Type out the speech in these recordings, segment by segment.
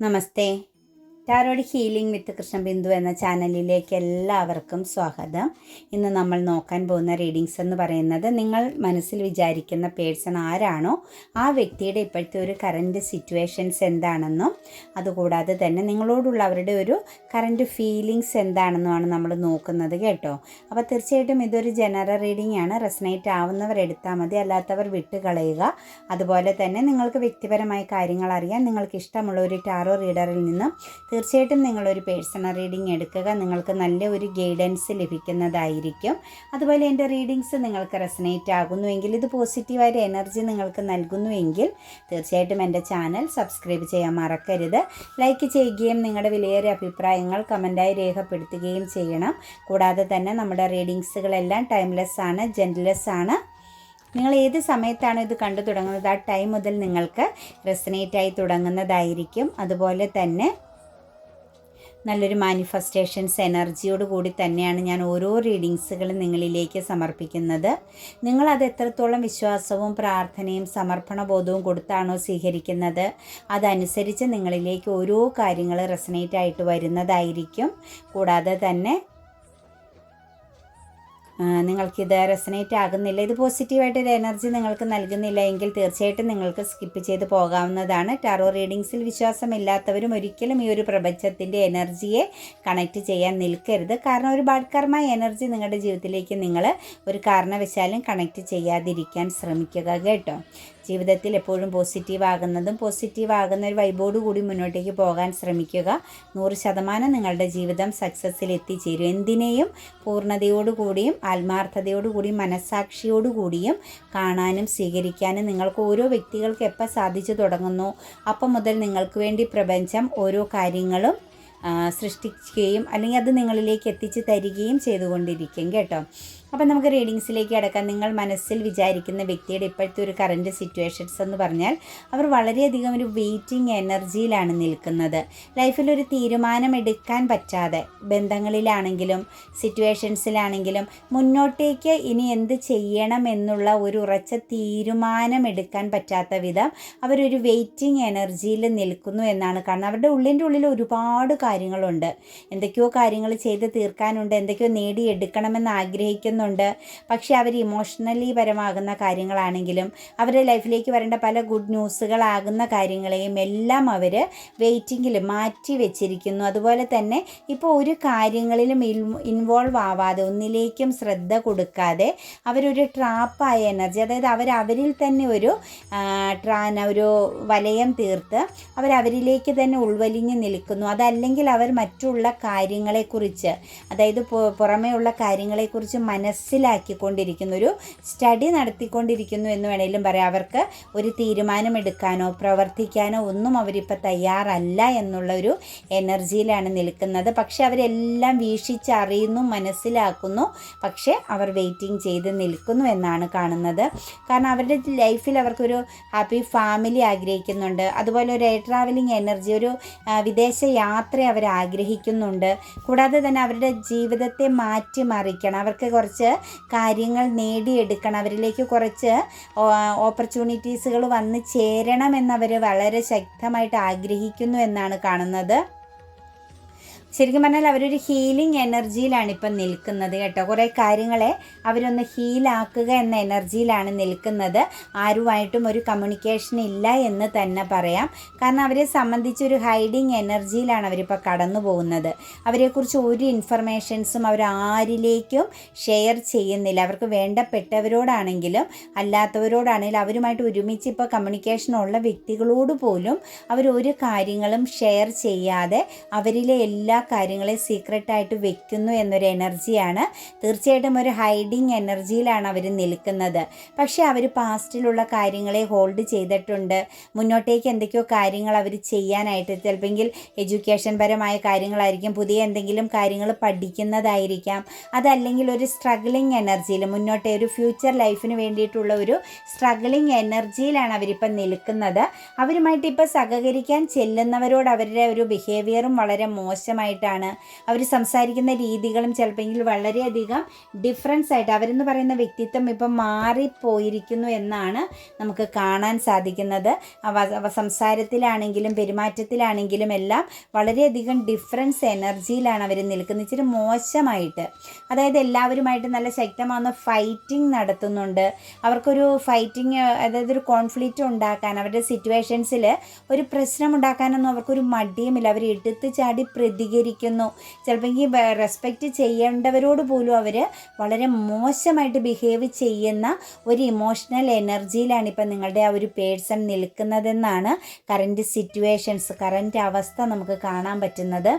नमस्ते। Tarot healing വിത്ത് കൃഷ്ണബിന്ദു എന്ന ചാനലിലേക്ക് എല്ലാവർക്കും സ്വാഗതം. ഇന്ന് നമ്മൾ നോക്കാൻ പോകുന്ന റീഡിങ്സ് എന്ന് പറയുന്നത് നിങ്ങൾ മനസ്സിൽ വിചാരിക്കുന്ന പേഴ്സൺ ആരാണോ ആ വ്യക്തിയുടെ ഇപ്പോഴത്തെ ഒരു കറന്റ് സിറ്റുവേഷൻസ് എന്താണെന്നും അതുകൂടാതെ തന്നെ നിങ്ങളോടുള്ള അവരുടെ ഒരു കറന്റ് ഫീലിങ്സ് എന്താണെന്നുമാണ് നമ്മൾ നോക്കുന്നത് കേട്ടോ. അപ്പോൾ തീർച്ചയായിട്ടും ഇതൊരു ജനറൽ റീഡിംഗ് ആണ്. റെസനേറ്റ് ആവുന്നവർ എടുത്താൽ മതി അല്ലാത്തവർ വിട്ടുകളയുക. അതുപോലെ തന്നെ നിങ്ങൾക്ക് വ്യക്തിപരമായ കാര്യങ്ങൾ അറിയാൻ നിങ്ങൾക്ക് ഇഷ്ടമുള്ള ഒരു ടാറോ റീഡറിൽ നിന്നും തീർച്ചയായിട്ടും നിങ്ങളൊരു പേഴ്സണൽ റീഡിംഗ് എടുക്കുക. നിങ്ങൾക്ക് നല്ല ഒരു ഗൈഡൻസ് ലഭിക്കുന്നതായിരിക്കും. അതുപോലെ എന്റെ റീഡിങ്സ് നിങ്ങൾക്ക് റെസനേറ്റ് ആകുന്നുവെങ്കിൽ ഇത് പോസിറ്റീവായ എനർജി നിങ്ങൾക്ക് നൽകുന്നുവെങ്കിൽ തീർച്ചയായിട്ടും എന്റെ ചാനൽ സബ്സ്ക്രൈബ് ചെയ്യാൻ മറക്കരുത്. ലൈക്ക് ചെയ്യുകയും നിങ്ങളുടെ വിലയേറിയ അഭിപ്രായങ്ങൾ കമന്റായി രേഖപ്പെടുത്തുകയും ചെയ്യണം. കൂടാതെ തന്നെ നമ്മുടെ റീഡിങ്സുകളെല്ലാം ടൈംലെസ് ആണ് ജെന്റ്ലെസ് ആണ് നിങ്ങൾ ഏത് സമയത്താണ് ഇത് കണ്ടു തുടങ്ങുന്നത് ആ ടൈം മുതൽ നിങ്ങൾക്ക് റെസനേറ്റായി തുടങ്ങുന്നതായിരിക്കും. അതുപോലെ തന്നെ നല്ലൊരു മാനിഫെസ്റ്റേഷൻസ് എനർജിയോട് കൂടി തന്നെയാണ് ഞാൻ ഓരോ റീഡിങ്സുകളും നിങ്ങളിലേക്ക് സമർപ്പിക്കുന്നത്. നിങ്ങളത് എത്രത്തോളം വിശ്വാസവും പ്രാർത്ഥനയും സമർപ്പണ ബോധവും കൊടുത്താണോ സ്വീകരിക്കുന്നത് അതനുസരിച്ച് നിങ്ങളിലേക്ക് ഓരോ കാര്യങ്ങൾ റെസനേറ്റ് ആയിട്ട് വരുന്നതായിരിക്കും. കൂടാതെ തന്നെ നിങ്ങൾക്കിത് റെസനേറ്റ് ആകുന്നില്ല. ഇത് പോസിറ്റീവായിട്ടൊരു എനർജി നിങ്ങൾക്ക് നൽകുന്നില്ല എങ്കിൽ തീർച്ചയായിട്ടും നിങ്ങൾക്ക് സ്കിപ്പ് ചെയ്ത് പോകാവുന്നതാണ്. ടാറോ റീഡിങ്സിൽ വിശ്വാസമില്ലാത്തവരും ഒരിക്കലും ഈ ഒരു പ്രപഞ്ചത്തിന്റെ എനർജിയെ കണക്റ്റ് ചെയ്യാൻ നിൽക്കരുത്. കാരണം ഒരു ബാഡ് കർമ്മ എനർജി നിങ്ങളുടെ ജീവിതത്തിലേക്ക് നിങ്ങൾ ഒരു കാരണവശാലും കണക്റ്റ് ചെയ്യാതിരിക്കാൻ ശ്രമിക്കുക കേട്ടോ. ജീവിതത്തിൽ എപ്പോഴും പോസിറ്റീവ് ആകുന്നതും പോസിറ്റീവ് ആകുന്ന ഒരു വൈബോട് കൂടി മുന്നോട്ടേക്ക് പോകാൻ ശ്രമിക്കുക. നൂറ് ശതമാനം നിങ്ങളുടെ ജീവിതം സക്സസ്സിൽ എത്തിച്ചേരും. എന്തിനേയും പൂർണതയോടുകൂടിയും ആത്മാർത്ഥതയോടുകൂടിയും മനസ്സാക്ഷിയോടുകൂടിയും കാണാനും സ്വീകരിക്കാനും നിങ്ങൾക്ക് ഓരോ വ്യക്തികൾക്ക് എപ്പോൾ സാധിച്ചു തുടങ്ങുന്നു അപ്പം മുതൽ നിങ്ങൾക്ക് വേണ്ടി പ്രപഞ്ചം ഓരോ കാര്യങ്ങളും സൃഷ്ടിക്കുകയും അല്ലെങ്കിൽ അത് നിങ്ങളിലേക്ക് എത്തിച്ച് തരികയും ചെയ്തുകൊണ്ടിരിക്കും കേട്ടോ. അപ്പം നമുക്ക് റീഡിങ്സിലേക്ക് അടക്കാം നിങ്ങൾ മനസ്സിൽ വിചാരിക്കുന്ന വ്യക്തിയുടെ ഇപ്പോഴത്തെ ഒരു കറന്റ് സിറ്റുവേഷൻസ് എന്ന് പറഞ്ഞാൽ അവർ വളരെയധികം ഒരു വെയിറ്റിംഗ് എനർജിയിലാണ് നിൽക്കുന്നത്. ലൈഫിൽ ഒരു തീരുമാനം എടുക്കാൻ പറ്റാതെ ബന്ധങ്ങളിലാണെങ്കിലും സിറ്റുവേഷൻസിലാണെങ്കിലും മുന്നോട്ടേക്ക് ഇനി എന്ത് ചെയ്യണം എന്നുള്ള ഒരു ഉറച്ച തീരുമാനം എടുക്കാൻ പറ്റാത്ത വിധം അവരൊരു വെയിറ്റിംഗ് എനർജിയിൽ നിൽക്കുന്നു എന്നാണ് കാരണം അവരുടെ ഉള്ളിന്റെ ഉള്ളിൽ ഒരുപാട് കാര്യങ്ങളുണ്ട്. എന്തൊക്കെയോ കാര്യങ്ങൾ ചെയ്ത് തീർക്കാനുണ്ട് എന്തൊക്കെയോ നേടിയെടുക്കണമെന്ന് ആഗ്രഹിക്കുന്നു ചെയ്യുന്നുണ്ട് പക്ഷേ അവർ ഇമോഷണലി പരമാകുന്ന കാര്യങ്ങളാണെങ്കിലും അവരുടെ ലൈഫിലേക്ക് വരേണ്ട പല ഗുഡ് ന്യൂസുകളാകുന്ന കാര്യങ്ങളെയും എല്ലാം അവർ വെയിറ്റിങ്ങിൽ മാറ്റി വെച്ചിരിക്കുന്നു. അതുപോലെ തന്നെ ഇപ്പോൾ ഒരു കാര്യങ്ങളിലും ഇൻവോൾവ് ആവാതെ ഒന്നിലേക്കും ശ്രദ്ധ കൊടുക്കാതെ അവരൊരു ട്രാപ്പായ എനർജി അതായത് അവർ അവരിൽ തന്നെ ഒരു ട്രാന ഒരു വലയം തീർത്ത് അവരവരിലേക്ക് തന്നെ ഉൾവലിഞ്ഞ് നിൽക്കുന്നു. അതല്ലെങ്കിൽ അവർ മറ്റുള്ള കാര്യങ്ങളെക്കുറിച്ച് അതായത് പുറമേ ഉള്ള കാര്യങ്ങളെക്കുറിച്ച് മനസ്സ് മനസ്സിലാക്കിക്കൊണ്ടിരിക്കുന്നു ഒരു സ്റ്റഡി നടത്തിക്കൊണ്ടിരിക്കുന്നു എന്ന് വേണമെങ്കിലും പറയാം. അവർക്ക് ഒരു തീരുമാനമെടുക്കാനോ പ്രവർത്തിക്കാനോ ഒന്നും അവരിപ്പോൾ തയ്യാറല്ല എന്നുള്ള ഒരു എനർജിയിലാണ് നിൽക്കുന്നത്. പക്ഷെ അവരെല്ലാം വീക്ഷിച്ചറിയുന്നു മനസ്സിലാക്കുന്നു. പക്ഷേ അവർ വെയിറ്റിംഗ് ചെയ്ത് നിൽക്കുന്നു എന്നാണ് കാണുന്നത്. കാരണം അവരുടെ ലൈഫിൽ അവർക്കൊരു ഹാപ്പി ഫാമിലി ആഗ്രഹിക്കുന്നുണ്ട്. അതുപോലെ ഒരു എയർ ട്രാവലിംഗ് എനർജി ഒരു വിദേശ യാത്ര അവർ ആഗ്രഹിക്കുന്നുണ്ട് കൂടാതെ തന്നെ അവരുടെ ജീവിതത്തെ മാറ്റിമറിക്കണം. അവർക്ക് കുറച്ച് കുറച്ച് കാര്യങ്ങൾ നേടിയെടുക്കണം. അവരിലേക്ക് കുറച്ച് ഓപ്പർച്യൂണിറ്റീസുകൾ വന്ന് ചേരണം ചേരണമെന്നവർ വളരെ ശക്തമായിട്ട് ആഗ്രഹിക്കുന്നു എന്നാണ് കാണുന്നത്. ശരിക്കും പറഞ്ഞാൽ അവരൊരു ഹീലിംഗ് എനർജിയിലാണ് ഇപ്പം നിൽക്കുന്നത് കേട്ടോ. കുറേ കാര്യങ്ങളെ അവരൊന്ന് ഹീലാക്കുക എന്ന എനർജിയിലാണ് നിൽക്കുന്നത്. ആരുമായിട്ടും ഒരു കമ്മ്യൂണിക്കേഷൻ ഇല്ല എന്ന് തന്നെ പറയാം. കാരണം അവരെ സംബന്ധിച്ച് ഒരു ഹൈഡിങ് എനർജിയിലാണ് അവരിപ്പോൾ കടന്നു പോകുന്നത്. അവരെക്കുറിച്ച് ഒരു ഇൻഫർമേഷൻസും അവർ ആരിലേക്കും ഷെയർ ചെയ്യുന്നില്ല. അവർക്ക് വേണ്ടപ്പെട്ടവരോടാണെങ്കിലും അല്ലാത്തവരോടാണെങ്കിലും അവരുമായിട്ട് ഒരുമിച്ച് ഇപ്പോൾ കമ്മ്യൂണിക്കേഷൻ ഉള്ള വ്യക്തികളോട് പോലും അവർ ഒരു കാര്യങ്ങളും ഷെയർ ചെയ്യാതെ അവരിലെ എല്ലാ കാര്യങ്ങളെ സീക്രട്ടായിട്ട് വെക്കുന്നു എന്നൊരു എനർജിയാണ്. തീർച്ചയായിട്ടും ഒരു ഹൈഡിങ് എനർജിയിലാണ് അവർ നിൽക്കുന്നത്. പക്ഷേ അവർ പാസ്റ്റിലുള്ള കാര്യങ്ങളെ ഹോൾഡ് ചെയ്തിട്ടുണ്ട്. മുന്നോട്ടേക്ക് എന്തൊക്കെയോ കാര്യങ്ങൾ അവർ ചെയ്യാനായിട്ട് ചിലപ്പോൾ എഡ്യൂക്കേഷൻ പരമായ കാര്യങ്ങളായിരിക്കും പുതിയ എന്തെങ്കിലും കാര്യങ്ങൾ പഠിക്കുന്നതായിരിക്കാം. അതല്ലെങ്കിൽ ഒരു സ്ട്രഗ്ലിംഗ് എനർജിയിൽ മുന്നോട്ടേ ഒരു ഫ്യൂച്ചർ ലൈഫിന് വേണ്ടിയിട്ടുള്ള ഒരു സ്ട്രഗ്ലിംഗ് എനർജിയിലാണ് അവരിപ്പം നിൽക്കുന്നത്. അവരുമായിട്ട് ഇപ്പോൾ സഹകരിക്കാൻ ചെല്ലുന്നവരോട് അവരുടെ ഒരു ബിഹേവിയറും വളരെ മോശമായി മോശമായിട്ടാണ് അവർ സംസാരിക്കുന്ന രീതികളും ചിലപ്പോൾ വളരെയധികം ഡിഫറൻസ് ആയിട്ട് അവരെന്ന് പറയുന്ന വ്യക്തിത്വം ഇപ്പം മാറിപ്പോയിരിക്കുന്നു എന്നാണ് നമുക്ക് കാണാൻ സാധിക്കുന്നത്. സംസാരത്തിലാണെങ്കിലും പെരുമാറ്റത്തിലാണെങ്കിലും എല്ലാം വളരെയധികം ഡിഫറൻസ് എനർജിയിലാണ് അവർ നിൽക്കുന്നത്. ഇച്ചിരി മോശമായിട്ട്. അതായത് എല്ലാവരുമായിട്ട് നല്ല ശക്തമാകുന്ന ഫൈറ്റിംഗ് നടത്തുന്നുണ്ട്. അവർക്കൊരു ഫൈറ്റിംഗ് അതായത് ഒരു കോൺഫ്ലിക്റ്റ് ഉണ്ടാക്കാൻ അവരുടെ സിറ്റുവേഷൻസിൽ ഒരു പ്രശ്നം ഉണ്ടാക്കാനൊന്നും അവർക്കൊരു മടിയുമില്ല. അവർ എടുത്ത് ചാടി പ്രതികരിക്കുന്നു ചിലപ്പോൾ ഈ റെസ്പെക്റ്റ് ചെയ്യേണ്ടവരോട് പോലും അവർ വളരെ മോശമായിട്ട് ബിഹേവ് ചെയ്യുന്ന ഒരു ഇമോഷണൽ എനർജിയിലാണ് ഇപ്പം നിങ്ങളുടെ ആ ഒരു പേഴ്സൺ നിൽക്കുന്നതെന്നാണ് കറന്റ് സിറ്റുവേഷൻസ് കറന്റ് അവസ്ഥ നമുക്ക് കാണാൻ പറ്റുന്നത്.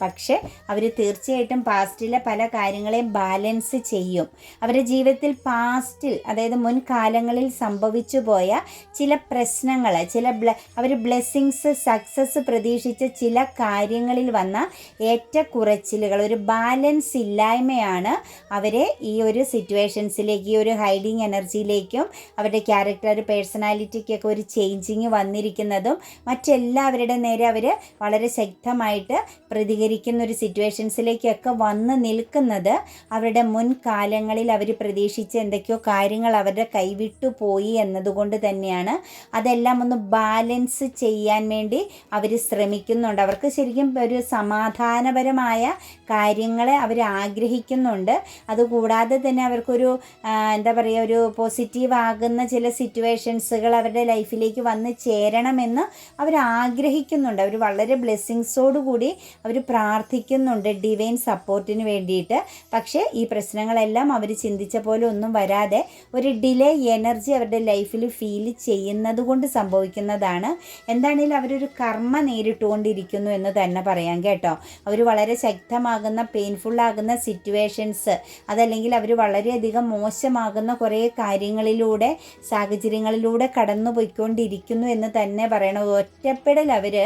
പക്ഷേ അവർ തീർച്ചയായിട്ടും പാസ്റ്റിലെ പല കാര്യങ്ങളെയും ബാലൻസ് ചെയ്യും. അവരുടെ ജീവിതത്തിൽ പാസ്റ്റിൽ അതായത് മുൻകാലങ്ങളിൽ സംഭവിച്ചു പോയ ചില പ്രശ്നങ്ങൾ ചില ബ്ല അവർ ബ്ലെസ്സിങ്സ് സക്സസ് പ്രതീക്ഷിച്ച ചില കാര്യങ്ങളിൽ വന്ന ഏറ്റക്കുറച്ചിലുകൾ ഒരു ബാലൻസ് ഇല്ലായ്മയാണ് അവരെ ഈ ഒരു സിറ്റുവേഷൻസിലേക്ക് ഈ ഒരു ഹൈഡിങ് എനർജിയിലേക്കും അവരുടെ ക്യാരക്ടർ പേഴ്സണാലിറ്റിക്കൊക്കെ ഒരു ചേഞ്ചിങ് വന്നിരിക്കുന്നതും മറ്റെല്ലാവരുടെ നേരെ അവർ വളരെ ശക്തമായിട്ട് പ്രതികരിക്കും പ്രതികരിക്കുന്ന ഒരു സിറ്റുവേഷൻസിലേക്കൊക്കെ വന്ന് നിൽക്കുന്നത് അവരുടെ മുൻകാലങ്ങളിൽ അവർ പ്രതീക്ഷിച്ച എന്തൊക്കെയോ കാര്യങ്ങൾ അവരുടെ കൈവിട്ടു പോയി എന്നതുകൊണ്ട് തന്നെയാണ്. അതെല്ലാം ഒന്ന് ബാലൻസ് ചെയ്യാൻ വേണ്ടി അവർ ശ്രമിക്കുന്നുണ്ട്. അവർക്ക് ശരിക്കും ഒരു സമാധാനപരമായ കാര്യങ്ങളെ അവർ ആഗ്രഹിക്കുന്നുണ്ട്. അതുകൂടാതെ തന്നെ അവർക്കൊരു എന്താ പറയുക ഒരു പോസിറ്റീവ് ആകുന്ന ചില സിറ്റുവേഷൻസുകൾ അവരുടെ ലൈഫിലേക്ക് വന്ന് ചേരണമെന്ന് അവർ ആഗ്രഹിക്കുന്നുണ്ട്. അവർ വളരെ ബ്ലെസ്സിങ്സോടുകൂടി അവർ പ്രാർത്ഥിക്കുന്നുണ്ട് ഡിവൈൻ സപ്പോർട്ടിന് വേണ്ടിയിട്ട്. പക്ഷേ ഈ പ്രശ്നങ്ങളെല്ലാം അവർ ചിന്തിച്ച പോലെ ഒന്നും വരാതെ ഒരു ഡിലേ എനർജി അവരുടെ ലൈഫിൽ ഫീൽ ചെയ്യുന്നത് കൊണ്ട് സംഭവിക്കുന്നതാണ്. എന്താണെങ്കിലും അവരൊരു കർമ്മ നേരിട്ടുകൊണ്ടിരിക്കുന്നു എന്ന് തന്നെ പറയാം കേട്ടോ. അവർ വളരെ ശക്തമാകുന്ന പെയിൻഫുള്ളാകുന്ന സിറ്റുവേഷൻസ് അതല്ലെങ്കിൽ അവർ വളരെയധികം മോശമാകുന്ന കുറേ കാര്യങ്ങളിലൂടെ സാഹചര്യങ്ങളിലൂടെ കടന്നു പോയിക്കൊണ്ടിരിക്കുന്നു എന്ന് തന്നെ പറയണം ഒറ്റപ്പെടൽ അവർ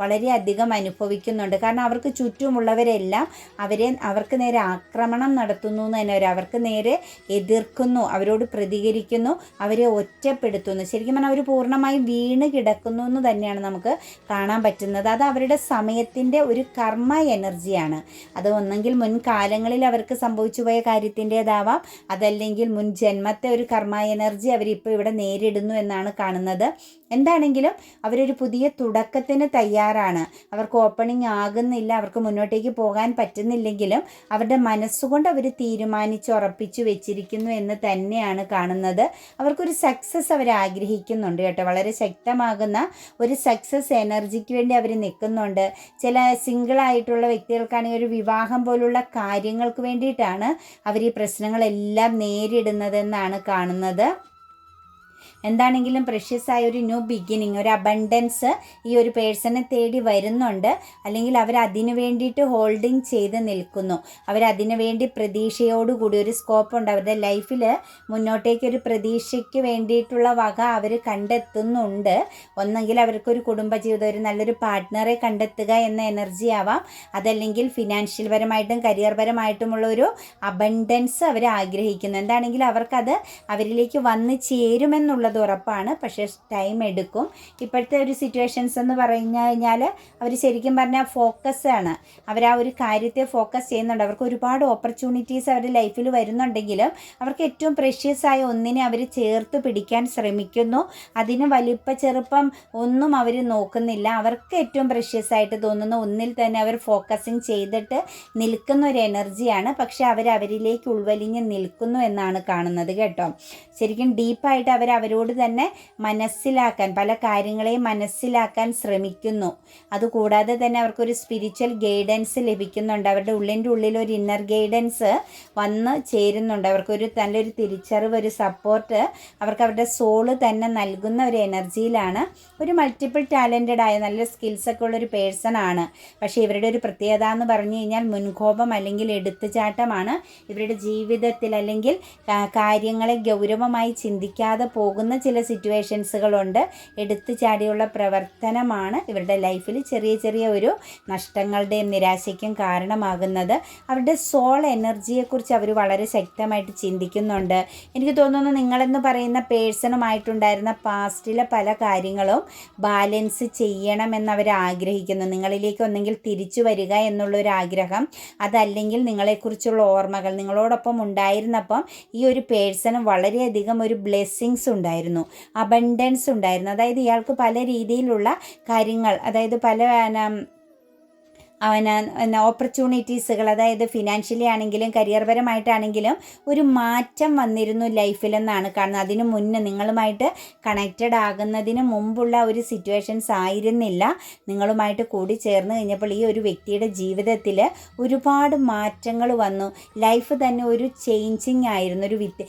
വളരെയധികം അനുഭവിക്കുന്നുണ്ട്. കാരണം അവർക്ക് ചുറ്റുമുള്ളവരെല്ലാം അവരെ അവർക്ക് നേരെ ആക്രമണം നടത്തുന്നു എന്ന് തന്നെ അവർക്ക് നേരെ എതിർക്കുന്നു അവരോട് പ്രതികരിക്കുന്നു അവരെ ഒറ്റപ്പെടുത്തുന്നു. ശരിക്കും പറഞ്ഞാൽ അവർ പൂർണമായും വീണ് കിടക്കുന്നു എന്ന് തന്നെയാണ് നമുക്ക് കാണാൻ പറ്റുന്നത്. അത് അവരുടെ സമയത്തിന്റെ ഒരു കർമ്മ എനർജിയാണ്. അത് ഒന്നെങ്കിൽ മുൻകാലങ്ങളിൽ അവർക്ക് സംഭവിച്ചു പോയ കാര്യത്തിന്റെതാവാം. അതല്ലെങ്കിൽ മുൻ ജന്മത്തെ ഒരു കർമ്മ എനർജി അവരിപ്പോൾ ഇവിടെ നേരിടുന്നു എന്നാണ് കാണുന്നത്. എന്താണെങ്കിലും അവരൊരു പുതിയ തുടക്കത്തിന് തയ്യാറാണ്. അവർക്ക് ഓപ്പണിംഗ് ആകുന്നില്ല അവർക്ക് മുന്നോട്ടേക്ക് പോകാൻ പറ്റുന്നില്ലെങ്കിലും അവരുടെ മനസ്സുകൊണ്ട് അവർ തീരുമാനിച്ച് ഉറപ്പിച്ചു വെച്ചിരിക്കുന്നു എന്ന് തന്നെയാണ് കാണുന്നത്. അവർക്കൊരു സക്സസ് അവർ ആഗ്രഹിക്കുന്നുണ്ട് കേട്ടോ. വളരെ ശക്തമാകുന്ന ഒരു സക്സസ് എനർജിക്ക് വേണ്ടി അവർ നിൽക്കുന്നുണ്ട്. ചില സിംഗിളായിട്ടുള്ള വ്യക്തികൾക്കാണെങ്കിൽ ഒരു വിവാഹം പോലുള്ള കാര്യങ്ങൾക്ക് വേണ്ടിയിട്ടാണ് അവർ ഈ പ്രശ്നങ്ങളെല്ലാം നേരിടുന്നതെന്നാണ് കാണുന്നത്. എന്താണെങ്കിലും പ്രഷ്യസ് ആയ ഒരു ന്യൂ ബിഗിനിങ് ഒരു അബണ്ടൻസ് ഈ ഒരു പേഴ്സണെ തേടി വരുന്നുണ്ട്. അല്ലെങ്കിൽ അവർ അതിനു വേണ്ടിയിട്ട് ഹോൾഡിങ് ചെയ്ത് നിൽക്കുന്നു. അവർ അതിനു വേണ്ടി പ്രതീക്ഷയോടുകൂടി ഒരു സ്കോപ്പ് ഉണ്ട്. അവരുടെ ലൈഫിൽ മുന്നോട്ടേക്ക് ഒരു പ്രതീക്ഷയ്ക്ക് വേണ്ടിയിട്ടുള്ള വക അവർ കണ്ടെത്തുന്നുണ്ട്. ഒന്നെങ്കിൽ അവർക്കൊരു കുടുംബജീവിതം ഒരു നല്ലൊരു പാർട്ട്ണറെ കണ്ടെത്തുക എന്ന എനർജി ആവാം. അതല്ലെങ്കിൽ ഫിനാൻഷ്യൽ പരമായിട്ടും കരിയർ പരമായിട്ടുമുള്ള ഒരു അബണ്ടൻസ് അവർ ആഗ്രഹിക്കുന്നു. എന്താണെങ്കിലും അവർക്കത് അവരിലേക്ക് വന്ന് ചേരുമെന്നുള്ള എന്നുള്ളത് ഉറപ്പാണ്. പക്ഷേ ടൈം എടുക്കും. ഇപ്പോഴത്തെ ഒരു സിറ്റുവേഷൻസ് എന്ന് പറഞ്ഞു കഴിഞ്ഞാൽ അവർ ശരിക്കും പറഞ്ഞാൽ ഫോക്കസ് ആണ്. അവർ ആ ഒരു കാര്യത്തെ ഫോക്കസ് ചെയ്യുന്നുണ്ട്. അവർക്ക് ഒരുപാട് ഓപ്പർച്യൂണിറ്റീസ് അവരുടെ ലൈഫിൽ വരുന്നുണ്ടെങ്കിലും അവർക്ക് ഏറ്റവും പ്രഷ്യസ് ആയ ഒന്നിനെ അവർ ചേർത്ത് പിടിക്കാൻ ശ്രമിക്കുന്നു. അതിന് വലിപ്പ ചെറുപ്പം ഒന്നും അവർ നോക്കുന്നില്ല. അവർക്ക് ഏറ്റവും പ്രഷ്യസ് ആയിട്ട് തോന്നുന്ന ഒന്നിൽ തന്നെ അവർ ഫോക്കസിങ് ചെയ്തിട്ട് നിൽക്കുന്ന ഒരു എനർജിയാണ് പക്ഷെ അവർ അവരിലേക്ക് ഉൾവലിഞ്ഞ് നിൽക്കുന്നു എന്നാണ് കാണുന്നത് കേട്ടോ. ശരിക്കും ഡീപ്പായിട്ട് അവർ അവരോട് അവരോട് തന്നെ മനസ്സിലാക്കാൻ പല കാര്യങ്ങളെയും മനസ്സിലാക്കാൻ ശ്രമിക്കുന്നു. അതുകൂടാതെ തന്നെ അവർക്കൊരു സ്പിരിച്വൽ ഗൈഡൻസ് ലഭിക്കുന്നുണ്ട്. അവരുടെ ഉള്ളിന്റെ ഉള്ളിൽ ഒരു ഇന്നർ ഗൈഡൻസ് വന്ന് ചേരുന്നുണ്ട്. അവർക്കൊരു നല്ലൊരു തിരിച്ചറിവ് ഒരു സപ്പോർട്ട് അവർക്ക് അവരുടെ സോൾ തന്നെ നൽകുന്ന ഒരു എനർജിയിലാണ് ഒരു മൾട്ടിപ്പിൾ ടാലന്റഡ് ആയ നല്ല സ്കിൽസൊക്കെ ഉള്ളൊരു പേഴ്സൺ ആണ്. പക്ഷേ ഇവരുടെ ഒരു പ്രത്യേകത എന്ന് പറഞ്ഞു കഴിഞ്ഞാൽ മുൻകോപം അല്ലെങ്കിൽ എടുത്തുചാട്ടമാണ്. ഇവരുടെ ജീവിതത്തിൽ അല്ലെങ്കിൽ കാര്യങ്ങളെ ഗൗരവമായി ചിന്തിക്കാതെ പോകുന്ന പോകുന്ന ചില സിറ്റുവേഷൻസുകളുണ്ട് എടുത്തു ചാടിയുള്ള പ്രവർത്തനമാണ് ഇവരുടെ ലൈഫിൽ ചെറിയ ചെറിയ ഒരു നഷ്ടങ്ങളുടെയും നിരാശയ്ക്കും കാരണമാകുന്നത്. അവരുടെ സോൾ എനർജിയെക്കുറിച്ച് അവർ വളരെ ശക്തമായിട്ട് ചിന്തിക്കുന്നുണ്ട്. എനിക്ക് തോന്നുന്നു നിങ്ങളെന്ന് പറയുന്ന പേഴ്സണുമായിട്ടുണ്ടായിരുന്ന പാസ്റ്റിലെ പല കാര്യങ്ങളും ബാലൻസ് ചെയ്യണമെന്ന് അവർ ആഗ്രഹിക്കുന്നു. നിങ്ങളിലേക്ക് ഒന്നെങ്കിൽ തിരിച്ചു വരിക എന്നുള്ളൊരു ആഗ്രഹം അതല്ലെങ്കിൽ നിങ്ങളെക്കുറിച്ചുള്ള ഓർമ്മകൾ നിങ്ങളോടൊപ്പം ഉണ്ടായിരുന്നപ്പം ഈ ഒരു പേഴ്സണ് വളരെയധികം ഒരു ബ്ലെസ്സിങ്സ് ഉണ്ടായിരുന്നു. അബണ്ടൻസ് ഉണ്ടായിരുന്നു. അതായത് ഇയാൾക്ക് പല രീതിയിലുള്ള കാര്യങ്ങൾ അതായത് പല അവന് ഓപ്പർച്യൂണിറ്റീസുകൾ അതായത് ഫിനാൻഷ്യലി ആണെങ്കിലും കരിയർ പരമായിട്ടാണെങ്കിലും ഒരു മാറ്റം വന്നിരുന്നു ലൈഫിലെന്നാണ് കാണുന്നത്. അതിനു മുന്നേ നിങ്ങളുമായിട്ട് കണക്റ്റഡ് ആകുന്നതിന് മുമ്പുള്ള ഒരു സിറ്റുവേഷൻസ് ആയിരുന്നില്ല. നിങ്ങളുമായിട്ട് കൂടി ചേർന്ന് കഴിഞ്ഞപ്പോൾ ഈ ഒരു വ്യക്തിയുടെ ജീവിതത്തിൽ ഒരുപാട് മാറ്റങ്ങൾ വന്നു. ലൈഫ് തന്നെ ഒരു ചേഞ്ചിങ് ആയിരുന്നു. ഒരു വിത്ത്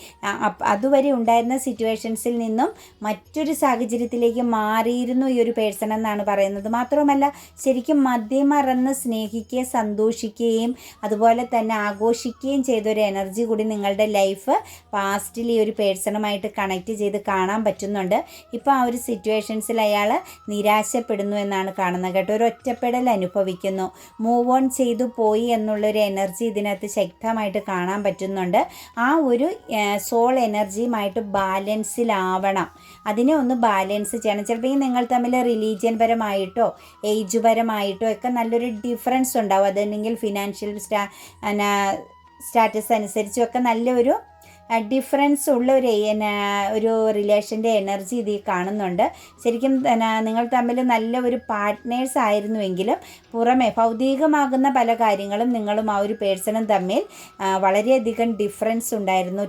അതുവരെ ഉണ്ടായിരുന്ന സിറ്റുവേഷൻസിൽ നിന്നും മറ്റൊരു സാഹചര്യത്തിലേക്ക് മാറിയിരുന്നു ഈ ഒരു പേഴ്സൺ എന്നാണ് പറയുന്നത്. മാത്രമല്ല ശരിക്കും മദ്യമറന്ന് സ്നേഹിക്കുകയും സന്തോഷിക്കുകയും അതുപോലെ തന്നെ ആഘോഷിക്കുകയും ചെയ്തൊരു എനർജി കൂടി നിങ്ങളുടെ ലൈഫ് പാസ്റ്റിൽ ഈ ഒരു പേഴ്സണുമായിട്ട് കണക്റ്റ് ചെയ്ത് കാണാൻ പറ്റുന്നുണ്ട്. ഇപ്പോൾ ആ ഒരു സിറ്റുവേഷൻസിൽ അയാൾ നിരാശപ്പെടുന്നു എന്നാണ് കാണുന്നത് കേട്ടോ. ഒരു ഒറ്റപ്പെടൽ അനുഭവിക്കുന്നു. മൂവ് ഓൺ ചെയ്തു പോയി എന്നുള്ളൊരു എനർജി ഇതിനകത്ത് ശക്തമായിട്ട് കാണാൻ പറ്റുന്നുണ്ട്. ആ ഒരു സോൾ എനർജിയുമായിട്ട് ബാലൻസിലാവണം അതിനെ ഒന്ന് ബാലൻസ് ചെയ്യണം. ചിലപ്പോൾ നിങ്ങൾ തമ്മിൽ റിലീജിയൻ പരമായിട്ടോ ഏജ് പരമായിട്ടോ ഒക്കെ നല്ലൊരു ഡിഫറൻസ് ഉണ്ടാവും. അതല്ലെങ്കിൽ ഫിനാൻഷ്യൽ സ്റ്റാ സ്റ്റാറ്റസ് അനുസരിച്ചും നല്ലൊരു ഡിഫറൻസ് ഉള്ള ഒരു ഒരു റിലേഷന്റെ എനർജി ഇതിൽ കാണുന്നുണ്ട്. ശരിക്കും നിങ്ങൾ തമ്മിൽ നല്ല ഒരു പാർട്ട്നേഴ്സ് ആയിരുന്നുവെങ്കിലും പുറമെ ഭൗതികമാകുന്ന പല കാര്യങ്ങളും നിങ്ങളും ആ ഒരു പേഴ്സണും തമ്മിൽ വളരെയധികം ഡിഫറൻസ് ഉണ്ടായിരുന്നു.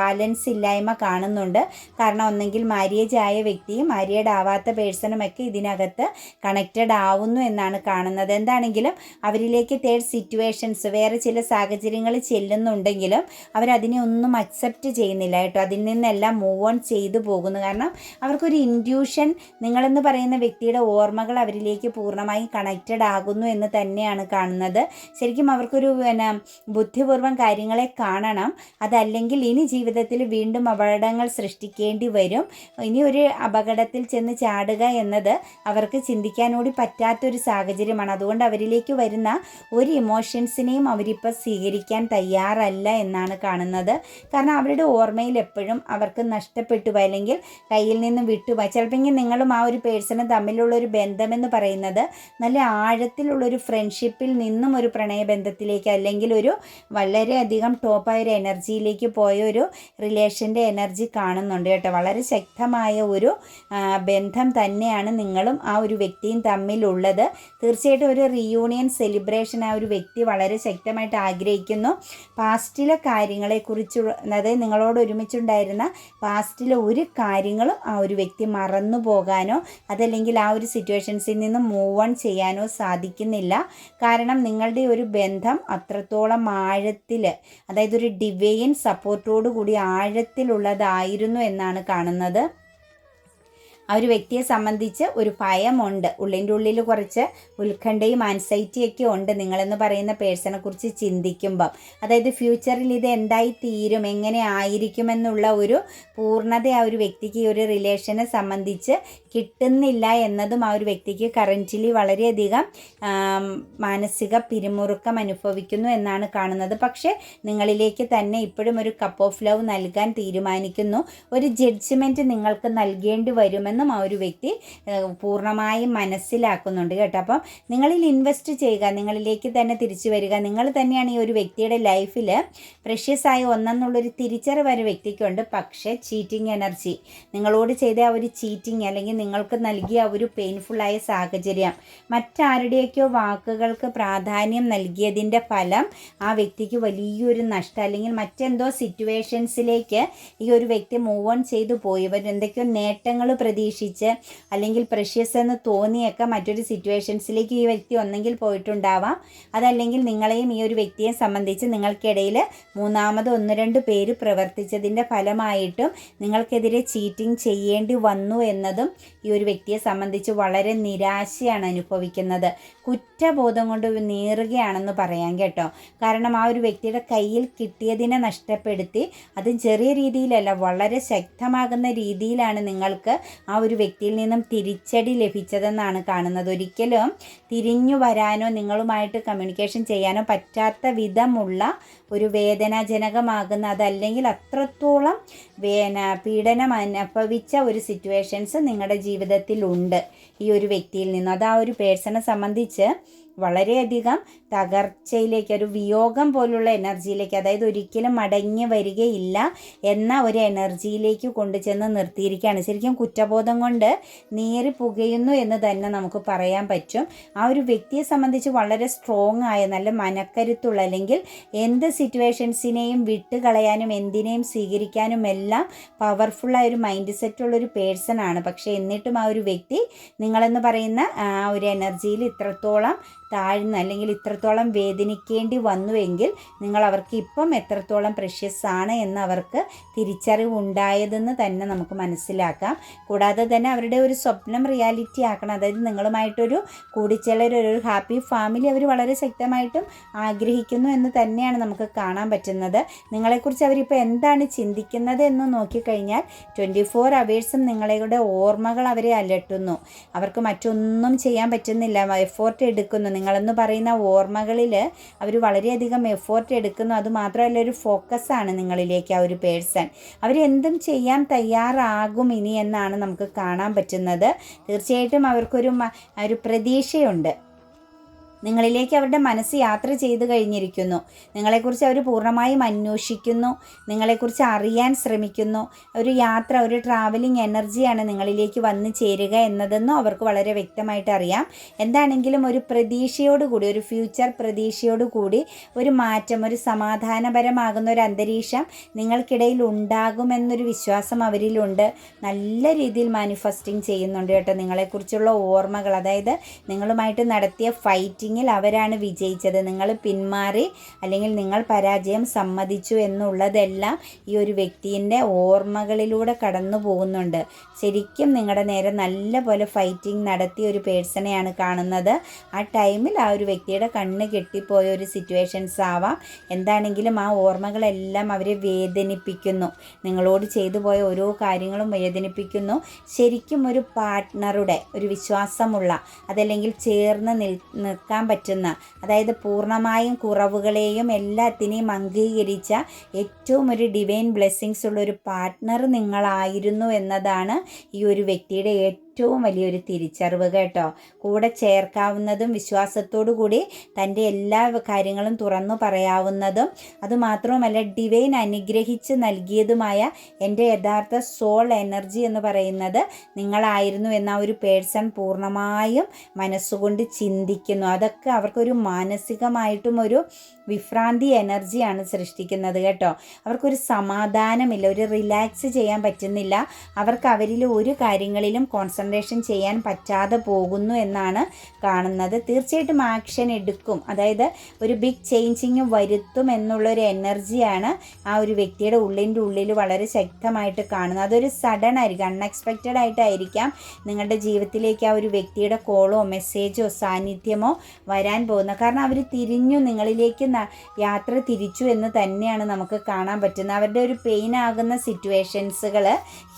ബാലൻസ് ഇല്ലായ്മ കാണുന്നുണ്ട്. കാരണം ഒന്നെങ്കിൽ മാര്യേജ് ആയ വ്യക്തിയും മാര്യേഡ് ആവാത്ത പേഴ്സണുമൊക്കെ ഇതിനകത്ത് കണക്റ്റഡ് ആവുന്നു എന്നാണ് കാണുന്നത്. എന്താണെങ്കിലും അവരിലേക്ക് തേർഡ് സിറ്റുവേഷൻസ് വേറെ ചില സാഹചര്യങ്ങൾ ചെല്ലുന്നുണ്ടെങ്കിലും അവരതിനെ ഒന്നും അക്സെപ്റ്റ് ചെയ്യുന്നില്ല കേട്ടോ. അതിൽ നിന്നെല്ലാം മൂവ് ഓൺ ചെയ്തു പോകുന്നു. കാരണം അവർക്കൊരു ഇൻഡ്യൂഷൻ നിങ്ങളെന്ന് പറയുന്ന വ്യക്തിയുടെ ഓർമ്മകൾ അവരിലേക്ക് പൂർണമായും കണക്റ്റഡ് ആകുന്നു എന്ന് തന്നെയാണ് കാണുന്നത്. ശരിക്കും അവർക്കൊരു പിന്നെ ബുദ്ധിപൂർവം കാര്യങ്ങളെ കാണണം. അതല്ലെങ്കിൽ ഇനി ജീവിതത്തിൽ വീണ്ടും അപകടങ്ങൾ സൃഷ്ടിക്കേണ്ടി വരും. ഇനി ഒരു അപകടത്തിൽ ചെന്ന് ചാടുക എന്നത് അവർക്ക് ചിന്തിക്കാനോടി പറ്റാത്തൊരു സാഹചര്യമാണ്. അതുകൊണ്ട് അവരിലേക്ക് വരുന്ന ഒരു ഇമോഷൻസിനെയും അവരിപ്പോൾ സ്വീകരിക്കാൻ തയ്യാറല്ല എന്നാണ് കാണുന്നത്. കാരണം കാരണം അവരുടെ ഓർമ്മയിൽ എപ്പോഴും അവർക്ക് നഷ്ടപ്പെട്ടു പോയി. അല്ലെങ്കിൽ കയ്യിൽ നിന്ന് വിട്ടുപോയി ചിലപ്പോൾ നിങ്ങളും ആ ഒരു പേഴ്സണും തമ്മിലുള്ള ഒരു ബന്ധമെന്ന് പറയുന്നത് നല്ല ആഴത്തിലുള്ളൊരു ഫ്രണ്ട്ഷിപ്പിൽ നിന്നും ഒരു പ്രണയബന്ധത്തിലേക്ക് അല്ലെങ്കിൽ ഒരു വളരെയധികം ടോപ്പായ ഒരു എനർജിയിലേക്ക് പോയ ഒരു റിലേഷന്റെ എനർജി കാണുന്നുണ്ട് കേട്ടോ. വളരെ ശക്തമായ ഒരു ബന്ധം തന്നെയാണ് നിങ്ങളും ആ ഒരു വ്യക്തിയും തമ്മിലുള്ളത്. തീർച്ചയായിട്ടും ഒരു റീയൂണിയൻ സെലിബ്രേഷൻ ആ ഒരു വ്യക്തി വളരെ ശക്തമായിട്ട് ആഗ്രഹിക്കുന്നു. പാസ്റ്റിലെ കാര്യങ്ങളെക്കുറിച്ചുള്ള അതായത് നിങ്ങളോട് ഒരുമിച്ചുണ്ടായിരുന്ന പാസ്റ്റിലെ ഒരു കാര്യങ്ങളും ആ ഒരു വ്യക്തി മറന്നു പോകാനോ അതല്ലെങ്കിൽ ആ ഒരു സിറ്റുവേഷൻസിൽ നിന്ന് മൂവ് ഓൺ ചെയ്യാനോ സാധിക്കുന്നില്ല. കാരണം നിങ്ങളുടെ ഒരു ബന്ധം അത്രത്തോളം ആഴത്തിൽ അതായത് ഒരു ഡിവൈൻ സപ്പോർട്ടോടു കൂടി ആഴത്തിലുള്ളതായിരുന്നു എന്നാണ് കാണുന്നത്. ആ ഒരു വ്യക്തിയെ സംബന്ധിച്ച് ഒരു ഭയമുണ്ട്. ഉള്ളിന്റെ ഉള്ളിൽ കുറച്ച് ഉത്കണ്ഠയും ആൻസൈറ്റിയൊക്കെ ഉണ്ട് നിങ്ങളെന്ന് പറയുന്ന പേഴ്സണെ കുറിച്ച് ചിന്തിക്കുമ്പം. അതായത് ഫ്യൂച്ചറിൽ ഇത് എന്തായി തീരും എങ്ങനെ ആയിരിക്കുമെന്നുള്ള ഒരു പൂർണത ആ ഒരു വ്യക്തിക്ക് ഈ ഒരു റിലേഷനെ സംബന്ധിച്ച് കിട്ടുന്നില്ല എന്നതും ആ ഒരു വ്യക്തിക്ക് കറന്റ്ലി വളരെയധികം മാനസിക പിരിമുറുക്കം അനുഭവിക്കുന്നു എന്നാണ് കാണുന്നത്. പക്ഷേ നിങ്ങളിലേക്ക് തന്നെ ഇപ്പോഴും ഒരു കപ്പ് ഓഫ് ലവ് നൽകാൻ തീരുമാനിക്കുന്നു. ഒരു ജഡ്ജ്മെന്റ് നിങ്ങൾക്ക് നൽകേണ്ടി വരുമെന്ന് എന്നും ആ ഒരു വ്യക്തി പൂർണമായും മനസ്സിലാക്കുന്നുണ്ട് കേട്ടോ. അപ്പം നിങ്ങളിൽ ഇൻവെസ്റ്റ് ചെയ്യുക നിങ്ങളിലേക്ക് തന്നെ തിരിച്ചു വരിക നിങ്ങൾ തന്നെയാണ് ഈ ഒരു വ്യക്തിയുടെ ലൈഫിൽ പ്രഷ്യസ് ആയ ഒന്നെന്നുള്ളൊരു തിരിച്ചറിവ് ഒരു വ്യക്തിക്കുണ്ട്. പക്ഷേ ചീറ്റിംഗ് എനർജി നിങ്ങളോട് ചെയ്ത ആ ഒരു ചീറ്റിംഗ് അല്ലെങ്കിൽ നിങ്ങൾക്ക് നൽകിയ ആ ഒരു പെയിൻഫുള്ളായ സാഹചര്യം മറ്റാരുടെയൊക്കെയോ വാക്കുകൾക്ക് പ്രാധാന്യം നൽകിയതിന്റെ ഫലം ആ വ്യക്തിക്ക് വലിയൊരു നഷ്ടം അല്ലെങ്കിൽ മറ്റെന്തോ സിറ്റുവേഷൻസിലേക്ക് ഈ ഒരു വ്യക്തി മൂവ് ഓൺ ചെയ്തു പോയി. എന്തൊക്കെയോ നേട്ടങ്ങൾ പ്രതീക്ഷിച്ചു പ്രതീക്ഷിച്ച് അല്ലെങ്കിൽ പ്രഷ്യസ് എന്ന് തോന്നിയൊക്കെ മറ്റൊരു സിറ്റുവേഷൻസിലേക്ക് ഈ വ്യക്തി ഒന്നെങ്കിൽ പോയിട്ടുണ്ടാവാം. അതല്ലെങ്കിൽ നിങ്ങളെയും ഈ ഒരു വ്യക്തിയെ സംബന്ധിച്ച് നിങ്ങൾക്കിടയിൽ മൂന്നാമത് ഒന്ന് രണ്ട് പേര് പ്രവർത്തിച്ചതിന്റെ ഫലമായിട്ടും നിങ്ങൾക്കെതിരെ ചീറ്റിംഗ് ചെയ്യേണ്ടി വന്നു എന്നതും ഈ ഒരു വ്യക്തിയെ സംബന്ധിച്ച് വളരെ നിരാശയാണ് അനുഭവിക്കുന്നത്. കുറ്റബോധം കൊണ്ട് നീറുകയാണെന്ന് പറയാം കേട്ടോ. കാരണം ആ ഒരു വ്യക്തിയുടെ കയ്യിൽ കിട്ടിയതിനെ നഷ്ടപ്പെടുത്തി അത് ചെറിയ രീതിയിലല്ല വളരെ ശക്തമാകുന്ന രീതിയിലാണ് നിങ്ങൾക്ക് ആ ഒരു വ്യക്തിയിൽ നിന്നും തിരിച്ചടി ലഭിച്ചതെന്നാണ് കാണുന്നത്. ഒരിക്കലും തിരിഞ്ഞു വരാനോ നിങ്ങളുമായിട്ട് കമ്മ്യൂണിക്കേഷൻ ചെയ്യാനോ പറ്റാത്ത വിധമുള്ള ഒരു വേദനാജനകമാകുന്ന അതല്ലെങ്കിൽ അത്രത്തോളം വേന പീഡനം അനുഭവിച്ച ഒരു സിറ്റുവേഷൻസ് നിങ്ങളുടെ ജീവിതത്തിലുണ്ട് ഈ ഒരു വ്യക്തിയിൽ നിന്ന്. അത് ആ ഒരു പേഴ്സണെ സംബന്ധിച്ച് വളരെയധികം തകർച്ചയിലേക്ക് ഒരു വിയോഗം പോലുള്ള എനർജിയിലേക്ക് അതായത് ഒരിക്കലും മടങ്ങി വരികയില്ല എന്ന ഒരു എനർജിയിലേക്ക് കൊണ്ടുചെന്ന് നിർത്തിയിരിക്കുകയാണ്. ശരിക്കും കുറ്റബോധം കൊണ്ട് നീറി പുകയുന്നു എന്ന് തന്നെ നമുക്ക് പറയാൻ പറ്റും. ആ ഒരു വ്യക്തിയെ സംബന്ധിച്ച് വളരെ സ്ട്രോങ് ആയ നല്ല മനക്കരുത്തുള്ള അല്ലെങ്കിൽ എന്ത് സിറ്റുവേഷൻസിനെയും വിട്ടുകളയാനും എന്തിനേയും സ്വീകരിക്കാനും എല്ലാം പവർഫുള്ളായ ഒരു മൈൻഡ് സെറ്റുള്ള ഒരു പേഴ്സൺ ആണ്. പക്ഷേ എന്നിട്ടും ആ ഒരു വ്യക്തി നിങ്ങളെന്ന് പറയുന്ന ആ ഒരു എനർജിയിൽ ഇത്രത്തോളം താഴ്ന്ന് അല്ലെങ്കിൽ ഇത്രത്തോളം വേദനിക്കേണ്ടി വന്നുവെങ്കിൽ നിങ്ങൾ അവർക്ക് ഇപ്പം എത്രത്തോളം പ്രഷ്യസ് ആണ് എന്ന് അവർക്ക് തിരിച്ചറിവുണ്ടായതെന്ന് തന്നെ നമുക്ക് മനസ്സിലാക്കാം. കൂടാതെ തന്നെ അവരുടെ ഒരു സ്വപ്നം റിയാലിറ്റി ആക്കണം. അതായത് നിങ്ങളുമായിട്ടൊരു കൂടിച്ചേരൽ ഒരു ഹാപ്പി ഫാമിലി അവർ വളരെ ശക്തമായിട്ടും ആഗ്രഹിക്കുന്നു എന്ന് തന്നെയാണ് നമുക്ക് കാണാൻ പറ്റുന്നത്. നിങ്ങളെക്കുറിച്ച് അവരിപ്പോൾ എന്താണ് ചിന്തിക്കുന്നത് എന്ന് നോക്കിക്കഴിഞ്ഞാൽ ട്വന്റി ഫോർ അവേഴ്സും നിങ്ങളുടെ ഓർമ്മകൾ അവരെ അലട്ടുന്നു. അവർക്ക് മറ്റൊന്നും ചെയ്യാൻ പറ്റുന്നില്ല. എഫോർട്ട് എടുക്കുന്നു. നിങ്ങളെന്ന് പറയുന്ന ഓർമ്മകളിൽ അവർ വളരെയധികം എഫോർട്ട് എടുക്കുന്നു. അതുമാത്രമല്ല ഒരു ഫോക്കസാണ് നിങ്ങളിലേക്ക് ആ ഒരു പേഴ്സൺ അവരെന്തും ചെയ്യാൻ തയ്യാറാകും ഇനി എന്നാണ് നമുക്ക് കാണാൻ പറ്റുന്നത്. തീർച്ചയായിട്ടും അവർക്കൊരു ഒരു പ്രതീക്ഷയുണ്ട്. നിങ്ങളിലേക്ക് അവരുടെ മനസ്സ് യാത്ര ചെയ്തു കഴിഞ്ഞിരിക്കുന്നു. നിങ്ങളെക്കുറിച്ച് അവർ പൂർണമായും അന്വേഷിക്കുന്നു. നിങ്ങളെക്കുറിച്ച് അറിയാൻ ശ്രമിക്കുന്നു. ഒരു യാത്ര ഒരു ട്രാവലിംഗ് എനർജിയാണ് നിങ്ങളിലേക്ക് വന്നു ചേരുക എന്നതെന്നും അവർക്ക് വളരെ വ്യക്തമായിട്ട് അറിയാം. എന്താണെങ്കിലും ഒരു പ്രതീക്ഷയോടുകൂടി ഒരു ഫ്യൂച്ചർ പ്രതീക്ഷയോടുകൂടി ഒരു മാറ്റം ഒരു സമാധാനപരമാകുന്ന ഒരു അന്തരീക്ഷം നിങ്ങൾക്കിടയിൽ ഉണ്ടാകുമെന്നൊരു വിശ്വാസം അവരിലുണ്ട്. നല്ല രീതിയിൽ മാനിഫെസ്റ്റിംഗ് ചെയ്യുന്നുണ്ട് കേട്ടോ നിങ്ങളെക്കുറിച്ചുള്ള ഓർമ്മകൾ. അതായത് നിങ്ങളുമായിട്ട് നടത്തിയ ഫൈറ്റിംഗ് മീറ്റിങ്ങിൽ അവരാണ് വിജയിച്ചത്. നിങ്ങൾ പിന്മാറി അല്ലെങ്കിൽ നിങ്ങൾ പരാജയം സമ്മതിച്ചു എന്നുള്ളതെല്ലാം ഈ ഒരു വ്യക്തിന്റെ ഓർമ്മകളിലൂടെ കടന്നു പോകുന്നുണ്ട്. ശരിക്കും നിങ്ങളുടെ നേരെ നല്ല പോലെ ഫൈറ്റിംഗ് നടത്തിയ ഒരു പേഴ്സണെയാണ് കാണുന്നത്. ആ ടൈമിൽ ആ ഒരു വ്യക്തിയുടെ കണ്ണ് കെട്ടിപ്പോയ ഒരു സിറ്റുവേഷൻസ് ആവാം. എന്താണെങ്കിലും ആ ഓർമ്മകളെല്ലാം അവരെ വേദനിപ്പിക്കുന്നു. നിങ്ങളോട് ചെയ്തു പോയ ഓരോ കാര്യങ്ങളും വേദനിപ്പിക്കുന്നു. ശരിക്കും ഒരു പാർട്ട്ണറുടെ ഒരു വിശ്വാസമുള്ള അതല്ലെങ്കിൽ ചേർന്ന് നിൽ നിൽക്കാൻ നിൽക്കാൻ പറ്റുന്ന അതായത് പൂർണമായും കുറവുകളെയും എല്ലാത്തിനെയും അംഗീകരിച്ച ഏറ്റവും ഒരു ഡിവൈൻ ബ്ലെസ്സിങ്സ് ഉള്ള ഒരു പാർട്ട്ണർ നിങ്ങളായിരുന്നു എന്നതാണ് ഈ ഒരു വ്യക്തിയുടെ ഏറ്റവും ഏറ്റവും വലിയൊരു തിരിച്ചറിവ് കേട്ടോ. കൂടെ ചേർക്കാവുന്നതും വിശ്വാസത്തോടു കൂടി തന്റെ എല്ലാ കാര്യങ്ങളും തുറന്നു പറയാവുന്നതും അതുമാത്രവുമല്ല ഡിവൈൻ അനുഗ്രഹിച്ച് നൽകിയതുമായ എന്റെ യഥാർത്ഥ സോൾ എനർജി എന്ന് പറയുന്നത് നിങ്ങളായിരുന്നു എന്ന ഒരു പേഴ്സൺ പൂർണമായും മനസ്സുകൊണ്ട് ചിന്തിക്കുന്നു. അതൊക്കെ അവർക്കൊരു മാനസികമായിട്ടും ഒരു വിഭ്രാന്തി എനർജിയാണ് സൃഷ്ടിക്കുന്നത് കേട്ടോ. അവർക്കൊരു സമാധാനമില്ല ഒരു റിലാക്സ് ചെയ്യാൻ പറ്റുന്നില്ല. അവർക്ക് അവരിൽ ഒരു കാര്യങ്ങളിലും കോൺസെൻട്രേഷൻ ചെയ്യാൻ പറ്റാതെ പോകുന്നു എന്നാണ് കാണുന്നത്. തീർച്ചയായിട്ടും ആക്ഷൻ എടുക്കും. അതായത് ഒരു ബിഗ് ചേഞ്ചിങ് വരുത്തും എന്നുള്ളൊരു എനർജിയാണ് ആ ഒരു വ്യക്തിയുടെ ഉള്ളിന്റെ ഉള്ളിൽ വളരെ ശക്തമായിട്ട് കാണുന്നത്. അതൊരു സഡൻ ആയിരിക്കും അൺഎക്സ്പെക്റ്റഡ് ആയിട്ടായിരിക്കാം നിങ്ങളുടെ ജീവിതത്തിലേക്ക് ആ ഒരു വ്യക്തിയുടെ കോളോ മെസ്സേജോ സാന്നിധ്യമോ വരാൻ പോകുന്നത്. കാരണം അവർ തിരിഞ്ഞു നിങ്ങളിലേക്ക് യാത്ര തിരിച്ചു എന്ന് തന്നെയാണ് നമുക്ക് കാണാൻ പറ്റുന്നത്. അവരുടെ ഒരു പെയിൻ ആകുന്ന സിറ്റുവേഷൻസുകൾ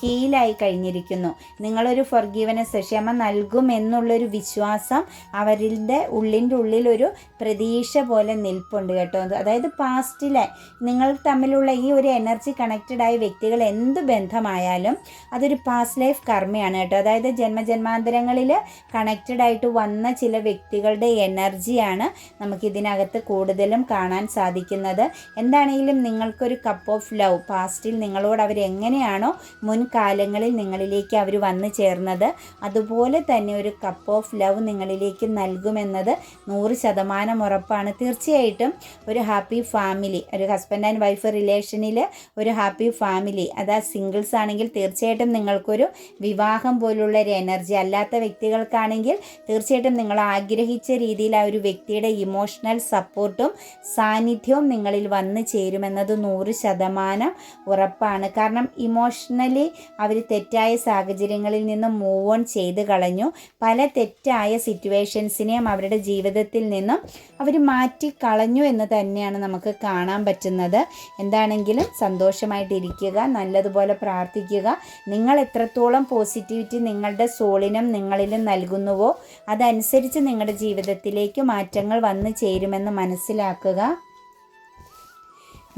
ഹീലായി കഴിഞ്ഞിരിക്കുന്നു. നിങ്ങളൊരു ഫൊർഗീവനസ് ക്ഷമ നൽകും എന്നുള്ളൊരു വിശ്വാസം അവരുടെ ഉള്ളിന്റെ ഉള്ളിലൊരു പ്രതീക്ഷ പോലെ നിൽപ്പുണ്ട് കേട്ടോ. അതായത് പാസ്റ്റിലെ നിങ്ങൾ തമ്മിലുള്ള ഈ ഒരു എനർജി കണക്റ്റഡ് ആയ വ്യക്തികൾ എന്ത് ബന്ധമായാലും അതൊരു പാസ്റ്റ് ലൈഫ് കർമ്മയാണ് കേട്ടോ. അതായത് ജന്മജന്മാന്തരങ്ങളിൽ കണക്റ്റഡ് ആയിട്ട് വന്ന ചില വ്യക്തികളുടെ എനർജിയാണ് നമുക്കിതിനകത്ത് കൂടുതലും കാണാൻ സാധിക്കുന്നത്. എന്താണെങ്കിലും നിങ്ങൾക്കൊരു കപ്പ് ഓഫ് ലവ് പാസ്റ്റിൽ നിങ്ങളോട് അവർ എങ്ങനെയാണോ മുൻകാലങ്ങളിൽ നിങ്ങളിലേക്ക് അവർ വന്നു ചേർന്നത് അതുപോലെ തന്നെ ഒരു കപ്പ് ഓഫ് ലവ് നിങ്ങളിലേക്ക് നൽകുമെന്നത് നൂറ് ശതമാനം ഉറപ്പാണ്. തീർച്ചയായിട്ടും ഒരു ഹാപ്പി ഫാമിലി ഒരു ഹസ്ബൻഡ് ആൻഡ് വൈഫ് റിലേഷനിൽ ഒരു ഹാപ്പി ഫാമിലി അതാ സിംഗിൾസ് ആണെങ്കിൽ തീർച്ചയായിട്ടും നിങ്ങൾക്കൊരു വിവാഹം പോലുള്ള ഒരു എനർജി അല്ലാത്ത വ്യക്തികൾക്കാണെങ്കിൽ തീർച്ചയായിട്ടും നിങ്ങൾ ആഗ്രഹിച്ച രീതിയിൽ ആ ഒരു വ്യക്തിയുടെ ഇമോഷണൽ സപ്പോർട്ടും സാന്നിധ്യവും നിങ്ങളിൽ വന്നു ചേരുമെന്നത് നൂറ് ശതമാനം ഉറപ്പാണ്. കാരണം ഇമോഷണലി അവർ തെറ്റായ സാഹചര്യങ്ങളിൽ നിന്ന് മൂവ് ഓൺ ചെയ്ത് കളഞ്ഞു. പല തെറ്റായ സിറ്റുവേഷൻസിനെയും അവരുടെ ജീവിതത്തിൽ നിന്നും അവർ മാറ്റി കളഞ്ഞു എന്ന് തന്നെയാണ് നമുക്ക് കാണാൻ പറ്റുന്നത്. എന്താണെങ്കിലും സന്തോഷമായിട്ടിരിക്കുക നല്ലതുപോലെ പ്രാർത്ഥിക്കുക. നിങ്ങൾ എത്രത്തോളം പോസിറ്റിവിറ്റി നിങ്ങളുടെ സോളിനും നിങ്ങളിലും നൽകുന്നുവോ അതനുസരിച്ച് നിങ്ങളുടെ ജീവിതത്തിലേക്ക് മാറ്റങ്ങൾ വന്നു ചേരുമെന്ന് മനസ്സിലാക്കുക.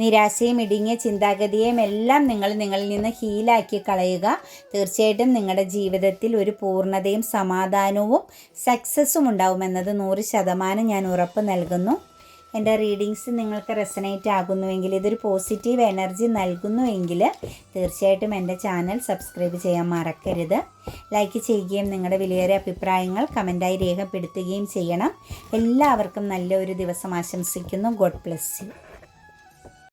നിരാശയും ഇടുങ്ങിയ ചിന്താഗതിയും എല്ലാം നിങ്ങൾ നിങ്ങളിൽ നിന്ന് ഹീലാക്കി കളയുക. തീർച്ചയായിട്ടും നിങ്ങളുടെ ജീവിതത്തിൽ ഒരു പൂർണതയും സമാധാനവും സക്സസ്സും ഉണ്ടാവുമെന്നത് നൂറ് ശതമാനം ഞാൻ ഉറപ്പ് നൽകുന്നു. എന്റെ റീഡിങ്സ് നിങ്ങൾക്ക് റെസനേറ്റ് ആകുന്നുവെങ്കിൽ ഇതൊരു പോസിറ്റീവ് എനർജി നൽകുന്നുവെങ്കിൽ തീർച്ചയായിട്ടും എന്റെ ചാനൽ സബ്സ്ക്രൈബ് ചെയ്യാൻ മറക്കരുത്. ലൈക്ക് ചെയ്യുകയും നിങ്ങളുടെ വിലയേറിയ അഭിപ്രായങ്ങൾ കമന്റായി രേഖപ്പെടുത്തുകയും ചെയ്യണം. എല്ലാവർക്കും നല്ലൊരു ദിവസം ആശംസിക്കുന്നു. God bless you